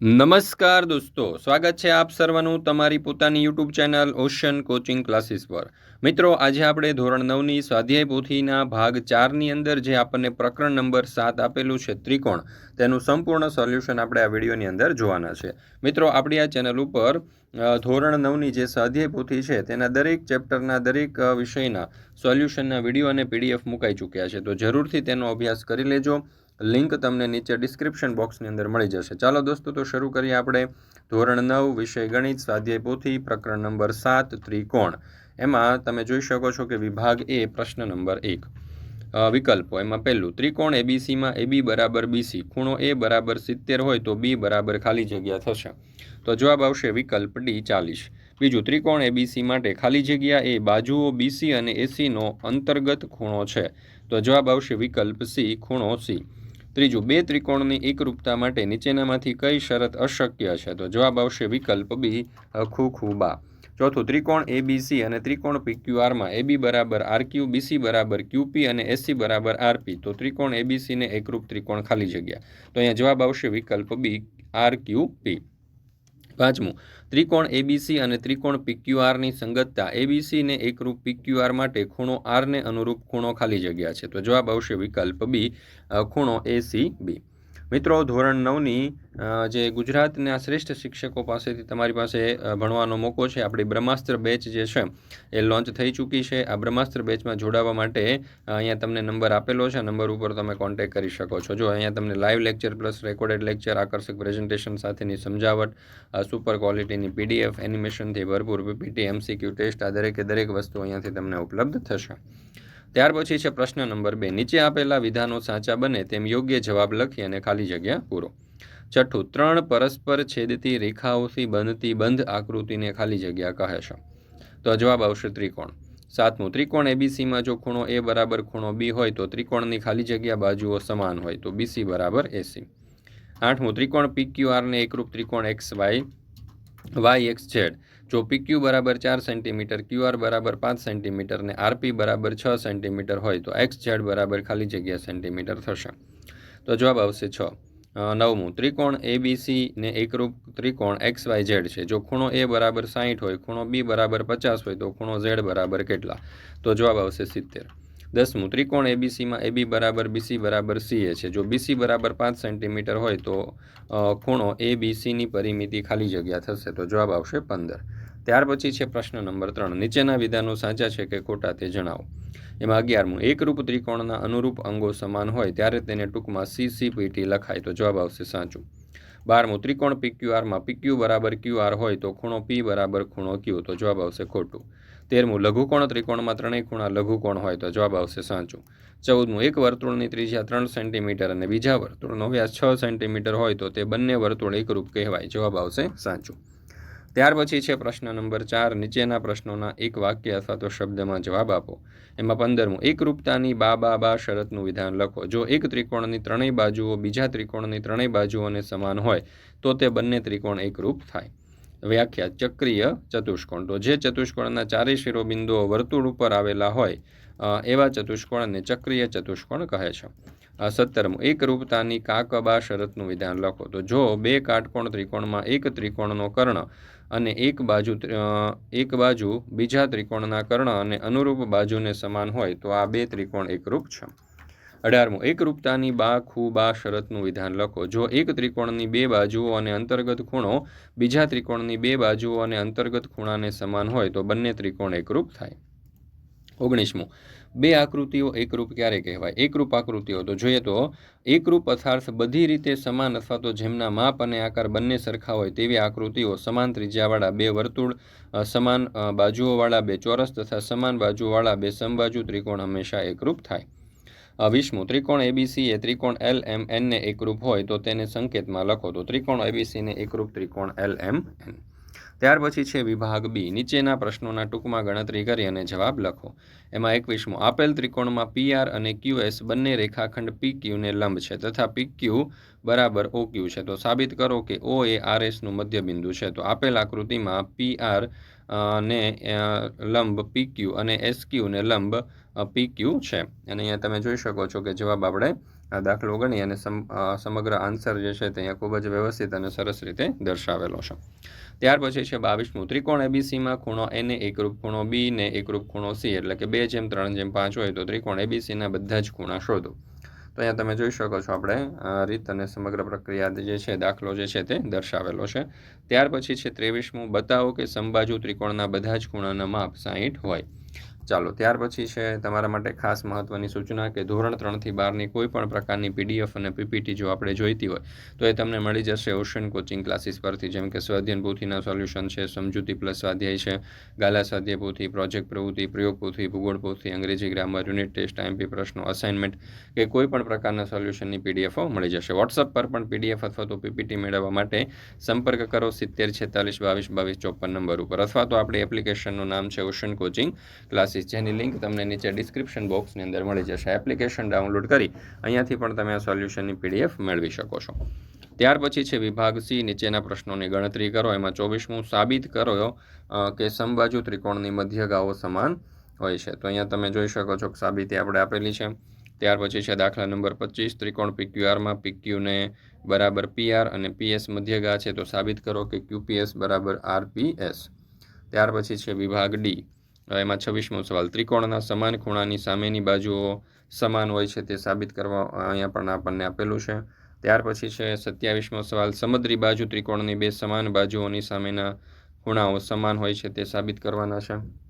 નમસ્કાર દોસ્તો, સ્વાગત છે આપ સર્વનું તમારી પોતાની YouTube channel ocean coaching classes પર. મિત્રો, આજે આપણે ધોરણ નવની સ્વાધ્યાય પોથીના ભાગ ચારની અંદર જે આપણને પ્રકરણ નંબર સાત આપેલું છે ત્રિકોણ, તેનું સંપૂર્ણ સોલ્યુશન આપણે આ વિડીયોની અંદર જોવાના છે. મિત્રો, આપણી આ ચેનલ ઉપર ધોરણ નવની જે સ્વાધ્યાય પોથી છે તેના દરેક ચેપ્ટરના દરેક વિષયના સોલ્યુશનના વીડિયો અને પીડીએફ મુકાઈ ચૂક્યા છે. તો જરૂરથી તેનો અભ્યાસ કરી લેજો. લિંક તમને નીચે ડિસ્ક્રિપ્શન બોક્સની અંદર મળી જશે. ચાલો દોસ્તો, તો શરૂ કરીએ આપણે. ધોરણ નવ, વિષય ગણિત, સ્વાધ્યાય પોથી, પ્રકરણ નંબર સાત, ત્રિકોણ. એમાં તમે જોઈ શકો છો કે વિભાગ એ પ્રશ્ન નંબર એક. વિકલ્પો. એમાં પહેલું, ત્રિકોણ એબીસીમાં એબી બરાબર બીસી ખૂણો એ બરાબર સિત્તેર હોય તો બી બરાબર ખાલી જગ્યા થશે. તો જવાબ આવશે વિકલ્પ ડી ચાલીસ. બીજું, ત્રિકોણ એબીસી માટે ખાલી જગ્યા એ બાજુઓ બીસી અને એસીનો અંતર્ગત ખૂણો છે. તો જવાબ આવશે વિકલ્પ સી ખૂણો સી ત્રીજું, બે ત્રિકોણની એકરૂપતા માટે નીચેનામાંથી કઈ શરત અશક્ય છે? તો જવાબ આવશે વિકલ્પ બી ખૂખુબા ચોથું, ત્રિકોણ એબીસી અને ત્રિકોણ પીક્યુઆરમાં એબી બરાબર આરક્યુ, બીસી બરાબર ક્યુપી અને એસી બરાબર આરપી. તો ત્રિકોણ એબીસીને એકરૂપ ત્રિકોણ ખાલી જગ્યા. તો અહીંયા જવાબ આવશે વિકલ્પ બી આર ક્યુ પી પાંચમું, ત્રિકોણ એબીસી અને ત્રિકોણ પીક્યુઆરની સંગતતા. એબીસીને એકરૂપ પીક્યુઆર માટે ખૂણો આરને અનુરૂપ ખૂણો ખાલી જગ્યા છે. તો જવાબ આવશે વિકલ્પ બી ખૂણો એસી બી મિત્રો, ધોરણ નવની જે ગુજરાતના શ્રેષ્ઠ શિક્ષકો પાસેથી તમારી પાસે ભણવાનો મોકો છે. આપણી બ્રહ્માસ્ત્ર બેચ જે છે, એ લોન્ચ થઈ ચૂકી છે. આ બ્રહ્માસ્ત્ર બેચમાં જોડાવા માટે અહીંયા તમને નંબર આપેલો છે. નંબર ઉપર તમે કોન્ટેક્ટ કરી શકો છો. જો અહીંયા તમને live lecture plus recorded lecture આકર્ષક પ્રેઝન્ટેશન સાથેની સમજાવટ સુપર ક્વોલિટીની પીડીએફ એનિમેશનથી ભરપૂર પીપીટી એમસીક્યુ ટેસ્ટ આ દરેકે દરેક વસ્તુ અહીંયાથી તમને ઉપલબ્ધ થશે. ત્યાર પછી છે પ્રશ્ન નંબર બે. નીચે આપેલા વિધાનો સાચા બને તેમ યોગ્ય જવાબ લખી અને ખાલી જગ્યા પૂરો. છઠ્ઠું, ત્રણ પરસ્પર છેદતી રેખાઓથી બનતી બંધ આકૃતિને ખાલી જગ્યા કહે છે. તો જવાબ આવશે ત્રિકોણ. સાતમું, ત્રિકોણ એબીસીમાં જો ખૂણો એ બરાબર ખૂણો બી હોય તો ત્રિકોણની ખાલી જગ્યા બાજુઓ સમાન હોય તો બીસી બરાબર એસી આઠમું, ત્રિકોણ પીક્યુઆરને એકરૂપ ત્રિકોણ X Y Y X Z જો પીક્યુ બરાબર ચાર સેન્ટીમીટર ક્યુઆર બરાબર પાંચ સેન્ટીમીટર ને આરપી બરાબર છ સેન્ટીમીટર હોય તો એક્સ ઝેડ બરાબર ખાલી જગ્યા સેન્ટીમીટર થશે. તો જવાબ આવશે છ. નવમું. ત્રિકોણ એબીસી ને એકરૂપ ત્રિકોણ એક્સ વાય ઝેડ છે. જો ખૂણો એ બરાબર સાહીઠ હોય, ખૂણો બી બરાબર પચાસ હોય, તો ખૂણો ઝેડ બરાબર કેટલા? તો જવાબ આવશે સિત્તેર. દસમું. ત્રિકોણ એબીસીમાં એબી બરાબર બીસી બરાબર સીએ છે. જો બીસી બરાબર પાંચ સેન્ટીમીટર હોય તો ખૂણો એ બીસીની પરિમિતિ ખાલી જગ્યા થશે. તો જવાબ આવશે પંદર. ત્યાર પછી છે પ્રશ્ન નંબર ત્રણ. નીચેના વિધાનો સાચા છે કે ખોટા તે જણાવો. એમાં અગિયારમું. એકરૂપ ત્રિકોણના અનુરૂપ અંગો સમાન હોય ત્યારે તેને ટૂંકમાં સીસીપીટી લખાય તો જવાબ આવશે સાચું. બારમું. ત્રિકોણ પીક્યુઆરમાં પીક્યુ બરાબર ક્યુઆર હોય તો ખૂણો પી બરાબર ખૂણો ક્યુ તો જવાબ આવશે ખોટું. તેરમું. લઘુકોણ ત્રિકોણમાં ત્રણેય ખૂણા લઘુકોણ હોય તો જવાબ આવશે સાચું. ચૌદમું. એક વર્તુળની ત્રિજ્યા ત્રણ સેન્ટીમીટર અને બીજા વર્તુળનો વ્યાસ છ સેન્ટીમીટર હોય તો તે બંને વર્તુળ એકરૂપ કહેવાય. જવાબ આવશે સાચું. ત્યાર પછી છે પ્રશ્ન નંબર ચાર, નીચેના પ્રશ્નોના એક વાક્ય અથવા તો શબ્દમાં જવાબ આપો. એમાં પંદરમું, એકરૂપતાની બા બા બા શરતનું વિધાન લખો. જો એક ત્રિકોણની ત્રણેય બાજુઓ બીજા ત્રિકોણની ત્રણેય બાજુઓને સમાન હોય, તો તે બંને ત્રિકોણ એકરૂપ થાય. વ્યાખ્યા, ચક્રીય ચતુષ્કોણ. તો જે ચતુષ્કોણના ચારેય શિરોબિંદુઓ વર્તુળ ઉપર આવેલા હોય એવા ચતુષ્કોણને ચક્રીય ચતુષ્કોણ કહે છે. સત્તરમું, એકરૂપતાની કાકબા શરતનું વિધાન લખો. તો જો બે કાટકોણ ત્રિકોણમાં એક ત્રિકોણનો કર્ણ અને એક બાજુ એક બાજુ બીજા ત્રિકોણના કર્ણ અને અનુરૂપ બાજુને સમાન હોય તો આ બે ત્રિકોણ એકરૂપ છે. અઢારમું એકરૂપતાની બા, ખૂ, બા શરતનું વિધાન લખો. જો એક ત્રિકોણની બે બાજુઓ અને અંતર્ગત ખૂણો બીજા ત્રિકોણની બે બાજુઓ અને અંતર્ગત ખૂણાને સમાન હોય તો બંને ત્રિકોણ એકરૂપ થાય. ઓગણીસમું. બે આકૃતિઓ એકરૂપ ક્યારે કહેવાય? એકરૂપ આકૃતિઓ તો જોઈએ તો એકરૂપ અથાર્થ બધી રીતે સમાન અથવા તો જેમના માપ અને આકાર બંને સરખા હોય તેવી આકૃતિઓ સમાન ત્રિજ્યાવાળા બે વર્તુળ સમાન બાજુઓવાળા બે ચોરસ તથા સમાન બાજુવાળા બે સમબાજુ ત્રિકોણ હંમેશા એકરૂપ થાય. વીસમું, ત્રિકોણ એબીસી એ ત્રિકોણ એલ એમ એનને એકરૂપ હોય તો તેને સંકેતમાં લખો તો ત્રિકોણ એબીસીને એકરૂપ ત્રિકોણ એલ એમ એન ત્યાર પછી છે વિભાગ બી. નીચેના પ્રશ્નોના ટૂંકમાં ગણતરી કરી અને જવાબ લખો. એમાં એકવીસમો, આપેલ ત્રિકોણમાં પીઆર અને ક્યુ એસ બંને રેખાખંડ પી ક્યુને લંબ છે તથા પી ક્યુ બરાબર ઓ ક્યુ છે. તો સાબિત કરો કે ઓ એ આર એસનું મધ્યબિંદુ છે. તો આપેલ આકૃતિમાં પી આર ને લંબ પી ક્યુ અને એસ ક્યુને લંબ પી ક્યુ છે. અને અહીંયા તમે જોઈ શકો છો કે જવાબ આપણે આ દાખલો ગણી અને સમ સમગ્ર આન્સર જે છે તે અહીંયા ખૂબ જ વ્યવસ્થિત અને સરસ રીતે દર્શાવેલો છે. ત્યાર પછી છે બાવીસમું ત્રિકોણ એબીસીમાં ખૂણો એને એકરૂપ ખૂણો બી ને એકરૂપ ખૂણો સી એટલે કે બે જેમ, ત્રણ જેમ, પાંચ હોય તો ત્રિકોણ એબીસીના બધા જ ખૂણા શોધો. તો અહીંયા તમે જોઈ શકો છો આપણે રીત અને સમગ્ર પ્રક્રિયા જે છે, દાખલો જે છે તે દર્શાવેલો છે. ત્યાર પછી છે ત્રેવીસમું, બતાવો કે સંબાજુ ત્રિકોણના બધા જ ખૂણાના માપ સાહીઠ હોય. ચાલો, ત્યાર પછી છે તમારા માટે ખાસ મહત્વની સૂચના કે ધોરણ ત્રણથી બારની કોઈ પણ પ્રકારની પીડીએફ અને પીપીટી જો આપણે જોઈતી હોય, તો એ તમને મળી જશે ઓશન કોચિંગ ક્લાસીસ પરથી, જેમ કે સ્વાધ્યન પોથીના સોલ્યુશન છે, સમજૂતી પ્લસ સ્વાધ્યાય છે, ગાલા સ્વાધ્યાય પોથી, પ્રોજેક્ટ પ્રવૃત્તિ, પ્રયોગ પોથી, ભૂગોળ પોથી, અંગ્રેજી ગ્રામર, યુનિટ ટેસ્ટ, આઈએમપી પ્રશ્નો, અસાઇનમેન્ટ કે કોઈ પણ પ્રકારના સોલ્યુશનની પીડીએફો મળી જશે. વોટ્સઅપ પર પણ પીડીએફ અથવા તો પીપીટી મેળવવા માટે સંપર્ક કરો સિત્તેર છેતાલીસ બાવીસ બાવીસ ચોપન નંબર ઉપર, અથવા તો આપણી એપ્લિકેશનનું નામ છે ઓશન કોચિંગ ક્લાસીસ જેની લિંક તમને નીચે ડિસ્ક્રિપ્શન બોક્સની અંદર મળી જશે. એપ્લિકેશન ડાઉનલોડ કરી અહીંયાથી પણ તમે આ સોલ્યુશનની પીડીએફ મેળવી શકો છો. ત્યાર પછી છે વિભાગ સી નીચેના પ્રશ્નોની ગણતરી કરો. એમાં ચોવીસમું સાબિત કરો કે સમબાજુ ત્રિકોણની મધ્યગાઓ સમાન હોય છે. તો અહીંયા તમે જોઈ શકો છો કે સાબિતી આપણે આપેલી છે. ત્યાર પછી છે દાખલા નંબર પચીસ, ત્રિકોણ પીક્યુઆરમાં પીક્યુને બરાબર પીઆર અને પીએસ મધ્યગા છે. તો સાબિત કરો કે ક્યુપીએસ બરાબર આરપીએસ ત્યાર પછી છે વિભાગ ડી એમાં છવ્વીસમો સવાલ, ત્રિકોણના સમાન ખૂણાની સામેની બાજુઓ સમાન હોય છે તે સાબિત કરવા અહીંયા પણ આપણને આપેલું છે. ત્યાર પછી છે સત્યાવીસમો સવાલ, સમદ્રી બાજુ ત્રિકોણની બે સમાન બાજુઓની સામેના ખૂણાઓ સમાન હોય છે તે સાબિત કરવાના છે.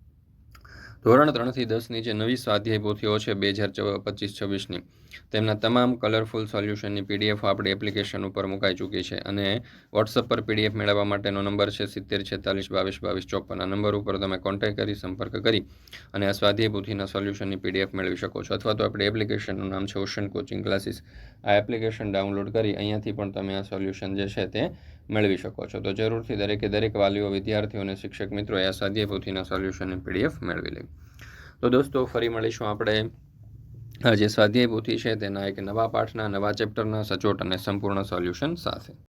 ધોરણ ત્રણથી દસની જે નવી સ્વાધ્યાય પોથીઓ છે, બે હજાર પચીસ છવ્વીસની, તેમના તમામ કલરફુલ સોલ્યુશનની પીડીએફ આપણી એપ્લિકેશન ઉપર મુકાઈ ચૂકી છે અને વોટ્સઅપ પર પીડીએફ મેળવવા માટેનો નંબર છે સિત્તેર છેતાલીસ બાવીસ બાવીસ ચોપન. આ નંબર ઉપર તમે કોન્ટેક્ટ કરી, સંપર્ક કરી અને આ સ્વાધ્યાય પોથીના સોલ્યુશનની પીડીએફ મેળવી શકો છો. અથવા તો આપણી એપ્લિકેશનનું નામ છે ઓશન કોચિંગ ક્લાસીસ આ એપ્લિકેશન ડાઉનલોડ કરી અહીંયાથી પણ તમે આ સોલ્યુશન જે છે તે મેળવી શકો છો. તો જરૂરથી દરેકે દરેક વાલીઓ, વિદ્યાર્થીઓ અને શિક્ષક મિત્રોએ આ સ્વાધ્યાય પોથીના સોલ્યુશનની પીડીએફ મેળવી લે. તો દોસ્તો, ફરી મળીશું આપણે. આ જે સ્વાધ્યાય પોથી છે તેના એક નવા પાઠના, નવા ચેપ્ટરના સચોટ અને સંપૂર્ણ સોલ્યુશન સાથે.